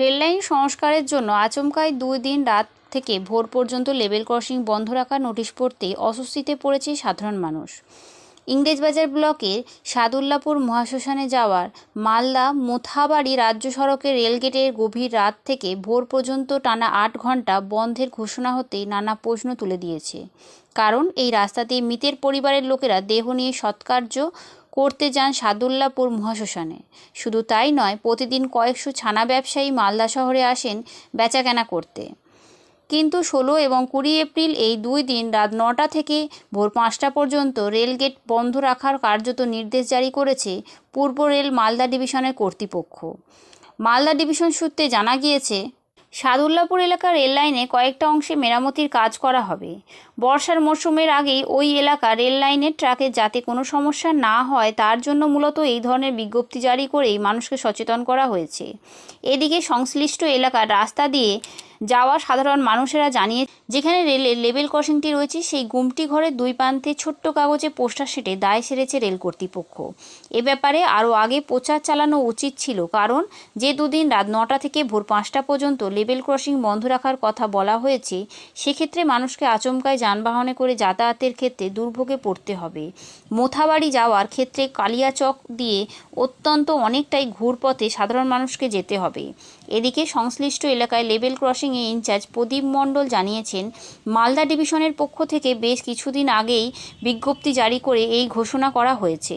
Rail line সংস্কারের জন্য আচমকায় দুই দিন রাত থেকে ভোর পর্যন্ত লেভেল ক্রসিং বন্ধ রাখার নোটিশ পড়তে অস্বস্তিতে পড়েছে সাধারণ মানুষ। ইংরেজবাজার ব্লকের সাদুল্লাপুর মহাশ্মশানে যাওয়ার মালদা মোথাবাড়ি রাজ্য সড়কের রেলগেটের গভীর রাত থেকে ভোর পর্যন্ত টানা আট ঘণ্টা বন্ধের ঘোষণা হতে নানা প্রশ্ন তুলে দিয়েছে। কারণ, এই রাস্তাতে মৃতের পরিবারের লোকেরা দেহ নিয়ে সৎকার্য করতে যান সাদুল্লাপুর মহাশ্মশানে। শুধু তাই নয়, প্রতিদিন কয়েকশো ছানা ব্যবসায়ী মালদা শহরে আসেন বেচাকেনা করতে। কিন্তু ষোলো এবং কুড়ি এপ্রিল এই দুই দিন রাত নটা থেকে ভোর পাঁচটা পর্যন্ত রেলগেট বন্ধ রাখার কার্যত নির্দেশ জারি করেছে পূর্ব রেল মালদা ডিভিশনের কর্তৃপক্ষ। মালদা ডিভিশন সূত্রে জানা গিয়েছে সাদুল্লাপুর এলাকার রেল লাইনে কয়েকটা অংশে মেরামতির কাজ করা হবে। বর্ষার মরশুমের আগেই ওই এলাকা রেল লাইনের ট্রাকে যাতে কোনো সমস্যা না হয়, তার জন্য মূলত এই ধরনের বিজ্ঞপ্তি জারি করেই মানুষকে সচেতন করা হয়েছে। এদিকে সংশ্লিষ্ট এলাকার রাস্তা দিয়ে যাওয়া সাধারণ মানুষেরা জানিয়ে, যেখানে রেলের লেভেল ক্রসিংটি রয়েছে, সেই গুমটি ঘরের দুই প্রান্তে ছোট্ট কাগজে পোস্টার সেটে দায় সেরেছে রেল কর্তৃপক্ষ। এ ব্যাপারে আরও আগে প্রচার চালানো উচিত ছিল, কারণ যে দুদিন রাত নটা থেকে ভোর পাঁচটা পর্যন্ত লেভেল ক্রসিং বন্ধ রাখার কথা বলা হয়েছে, সেক্ষেত্রে মানুষকে আচমকায় যানবাহনে করে যাতায়াতের ক্ষেত্রে দুর্ভোগে পড়তে হবে। মোথাবাড়ি যাওয়ার ক্ষেত্রে কালিয়াচক দিয়ে অত্যন্ত অনেকটাই ঘুরপথে সাধারণ মানুষকে যেতে হবে। এদিকে সংশ্লিষ্ট এলাকায় লেভেল ক্রসিংয়ে ইনচার্জ প্রদীপ মণ্ডল জানিয়েছেন, মালদা ডিভিশনের পক্ষ থেকে বেশ কিছুদিন আগেই বিজ্ঞপ্তি জারি করে এই ঘোষণা করা হয়েছে।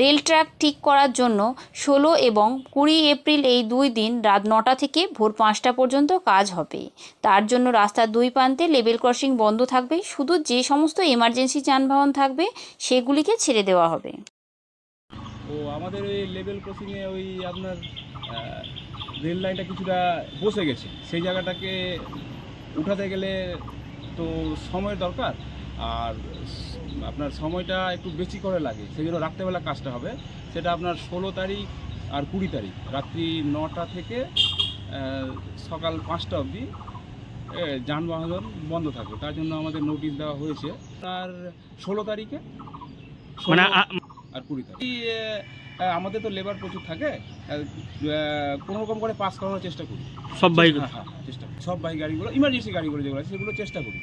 রেল ট্র্যাক ঠিক করার জন্য ষোলো এবং কুড়ি এপ্রিল এই দুই দিন রাত নটা থেকে ভোর পাঁচটা পর্যন্ত কাজ হবে। তার জন্য রাস্তার দুই প্রান্তে লেভেল ক্রসিং বন্ধ থাকবে। শুধু যে সমস্ত এমার্জেন্সি যানবাহন থাকবে, সেগুলিকে ছেড়ে দেওয়া হবে। ও, আমাদের ওই লেভেল ক্রসিংয়ে ওই আপনার রেল লাইনটা কিছুটা বসে গেছে। সেই জায়গাটাকে উঠাতে গেলে তো সময়ের দরকার। আর আপনার সময়টা একটু বেশি করে লাগে সেই জন্য রাত্রেবেলা কাজটা হবে। সেটা আপনার ষোলো তারিখ আর কুড়ি তারিখ রাত্রি নটা থেকে সকাল পাঁচটা অবধি যানবাহন বন্ধ থাকবে। তার জন্য আমাদের নোটিশ দেওয়া হয়েছে। তার ষোলো তারিখে মানে আর কুড়ি তারিখ। আমাদের তো লেবার প্রচুর থাকে কোনো রকম করে পাস করানোর চেষ্টা করি। সব বাইক হ্যাঁ হ্যাঁ চেষ্টা সব বাইক গাড়িগুলো ইমার্জেন্সি গাড়িগুলো যেগুলো আছে সেগুলো চেষ্টা করি।